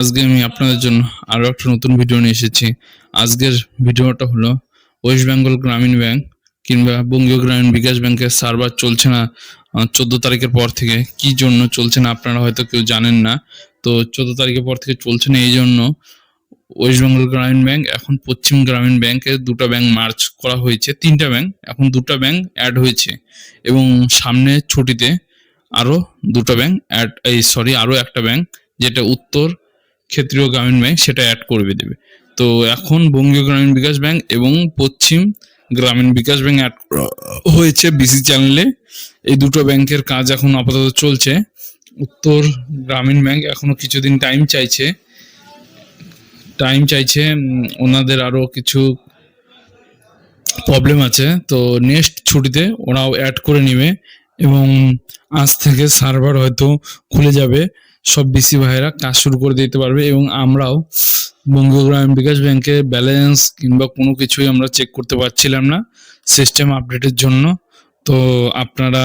আজকে আমি আপনাদের জন্য আরও একটা নতুন ভিডিও নিয়ে এসেছি। আজকের ভিডিওটা হলো ওয়েস্ট বেঙ্গল গ্রামীণ ব্যাংক কিংবা বঙ্গীয় গ্রামীণ বিকাশ ব্যাংকের সার্ভার চলছে না চোদ্দ তারিখের পর থেকে। কি জন্য চলছে না আপনারা হয়তো কেউ জানেন না। তো চোদ্দ তারিখের পর থেকে চলছে না, এই জন্য ওয়েস্ট বেঙ্গল গ্রামীণ ব্যাংক এখন পশ্চিম গ্রামীণ ব্যাংকে দুটো ব্যাংক মার্চ করা হয়েছে, তিনটা ব্যাংক এখন দুটো ব্যাংক অ্যাড হয়েছে। এবং সামনে ছুটিতে আরও দুটো ব্যাংক অ্যাড এই সরি আরও একটা ব্যাংক যেটা উত্তর ক্ষেত্রীয় গ্রামীণ ব্যাংক সেটা অ্যাড করবে দেবে। তো এখন বঙ্গীয় গ্রামীণ বিকাশ ব্যাংক এবং পশ্চিম গ্রামীণ বিকাশ ব্যাংক অ্যাড হয়েছে বিসি চ্যানেলে এই দুটো ব্যাংকের কাজ এখন আপাতত চলছে। উত্তর গ্রামীণ ব্যাংক এখনও কিছুদিন টাইম চাইছে। টাইম চাইছে ওনাদের আরও কিছু প্রবলেম আছে। তো নেক্সট ছুটিতে ওরাও অ্যাড করে নেবে এবং আজ থেকে সার্ভার হয়তো খুলে যাবে। সব বিসি ভাইয়েরা কাজ শুরু করে দিতে পারবে এবং আমরাও বঙ্গীয় গ্রামীণ বিকাশ ব্যাংকে ব্যালেন্স কিংবা কোনো কিছুই আমরা চেক করতে পারছিলাম না সিস্টেম আপডেটের জন্য। তো আপনারা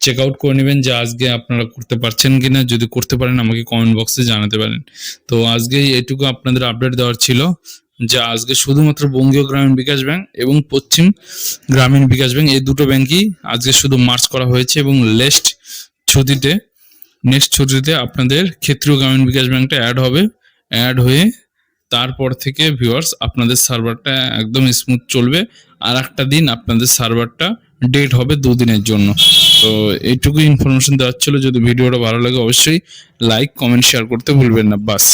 চেক আউট করে নেবেন যে আজকে আপনারা করতে পারছেন কিনা। যদি করতে পারেন, আমাকে কমেন্ট বক্সে জানাতে পারেন। তো আজকে এইটুকু আপনাদের আপডেট দেওয়ার ছিল যে আজকে শুধুমাত্র বঙ্গীয় গ্রামীণ বিকাশ ব্যাংক এবং পশ্চিম গ্রামীণ বিকাশ ব্যাংক এই দুটো ব্যাংকই আজকে শুধু মার্চ করা হয়েছে এবং লেস্ট ছুটিতে নেক্সট ছুটিতে আপনাদের ক্ষেত্রীয় গ্রামীণ বিকাশ ব্যাংকটা অ্যাড হবে। অ্যাড হয়ে তারপর থেকে ভিউয়ার্স আপনাদের সার্ভারটা একদম স্মুথ চলবে। আর একটা দিন আপনাদের সার্ভারটা ডেট হবে দুদিনের জন্য। তো এইটুকু ইনফরমেশন দেওয়ার ছিল। যদি ভিডিওটা ভালো লাগে অবশ্যই লাইক কমেন্ট শেয়ার করতে ভুলবেন না। বাস।